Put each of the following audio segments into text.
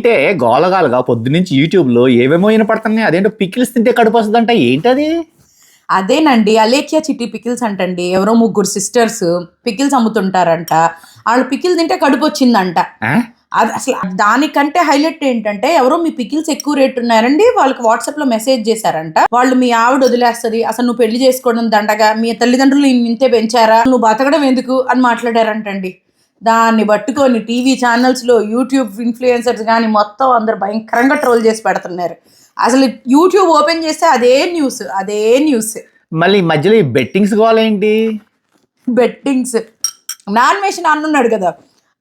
అంటే గోలగాలుగా పొద్దునుంచి యూట్యూబ్లో ఏమేమో వినపడుతున్నాయి. అదేంటో పికిల్స్ తింటే కడుపు వస్తుందంట. ఏంటది? అదేనండి. అలేఖ్య చిట్టి పికిల్స్ అంటండి. ఎవరో ముగ్గురు సిస్టర్స్ పికిల్స్ అమ్ముతుంటారంట. వాళ్ళు పికిల్ తింటే కడుపు వచ్చిందంట? అది అసలు దానికంటే హైలైట్ ఏంటంటే ఎవరో మీ పికిల్స్ ఎక్కువ రేట్ ఉన్నారండి. వాళ్ళకి వాట్సాప్లో మెసేజ్ చేశారంట. వాళ్ళు మీ ఆవిడ వదిలేస్తది. అసలు నువ్వు పెళ్ళి చేసుకోవడం దండగా మీ తల్లిదండ్రులు ఇంతే పెంచారా? నువ్వు బతకడం ఎందుకు? అని మాట్లాడారంటండి. దాన్ని పట్టుకొని టీవీ ఛానల్స్లో యూట్యూబ్ ఇన్ఫ్లుయెన్సర్స్ కానీ మొత్తం అందరు భయంకరంగా ట్రోల్ చేసి పెడుతున్నారు. అసలు యూట్యూబ్ ఓపెన్ చేస్తే అదే న్యూస్ అదే న్యూస్ మళ్ళీ ఈ మధ్యలో ఈ బెట్టింగ్స్ గోలేంటి బెట్టింగ్స్. నాన్ వేసిన అన్న ఉన్నాడు కదా.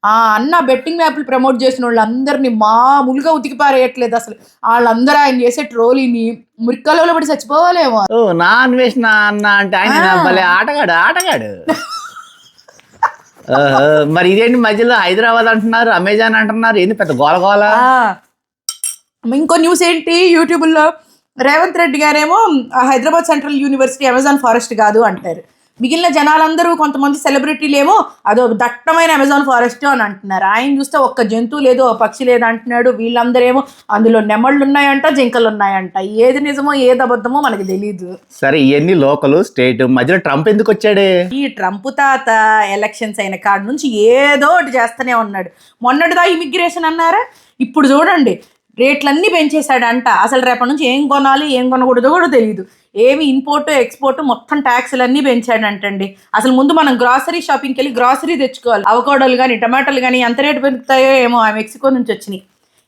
ఆ అన్న బెట్టింగ్ యాప్లు ప్రమోట్ చేసిన వాళ్ళందరినీ మామూలుగా ఉతికి పారేయట్లేదు అసలు. వాళ్ళందరూ ఆయన చేసే ట్రోలీని మురికలలో పడి చచ్చిపోవాలేమో. ఓ నా అన్వేషణ అన్న అంటే ఆయన భలే ఆటగాడు ఆటగాడు. మరి ఇదేంటి మధ్యలో హైదరాబాద్ అంటున్నారు అమెజాన్ అంటున్నారు ఏంది పెద్ద గోల గోల? ఇంకో న్యూస్ ఏంటి? యూట్యూబ్లో రేవంత్ రెడ్డి గారేమో Hyderabad central university Amazon forest కాదు అంటారు. మిగిలిన జనాలందరూ కొంతమంది సెలబ్రిటీలు ఏమో అదో దట్టమైన అమెజాన్ ఫారెస్ట్ అని అంటున్నారు. ఆయన చూస్తే ఒక్క జంతువు లేదు ఒక పక్షి లేదు అంటున్నాడు. వీళ్ళందరేమో అందులో నెమళ్ళు ఉన్నాయంట జింకలు ఉన్నాయంట. ఏది నిజమో ఏది అబద్ధమో మనకి తెలియదు సరే ఇవన్నీ లోకల్ స్టేట్ మధ్యలో ట్రంప్ ఎందుకు వచ్చాడే? ఈ ట్రంప్ తాత ఎలక్షన్స్ అయిన కాడ నుంచి ఏదో ఒకటి చేస్తూనే ఉన్నాడు. మొన్నటిదా ఇమిగ్రేషన్ అన్నారా? ఇప్పుడు చూడండి రేట్లన్నీ పెంచేశాడంట. అసలు రేపటి నుంచి ఏం కొనాలి ఏం కొనకూడదో కూడా తెలియదు ఏమి ఇంపోర్ట్ ఎక్స్పోర్ట్ మొత్తం ట్యాక్స్లన్నీ పెంచాడంటండి. అసలు ముందు మనం గ్రాసరీ షాపింగ్కి వెళ్ళి గ్రాసరీ తెచ్చుకోవాలి. అవకాడోలు కానీ టమాటాలు కానీ ఎంత రేటు పెరుగుతాయో ఏమో ఆ మెక్సికో నుంచి వచ్చినాయి.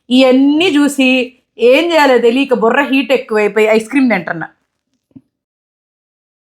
ఇవన్నీ చూసి ఏం చేయాలో తెలియక బుర్ర హీట్ ఎక్కువైపోయి ఐస్ క్రీమ్ తింటున్నా.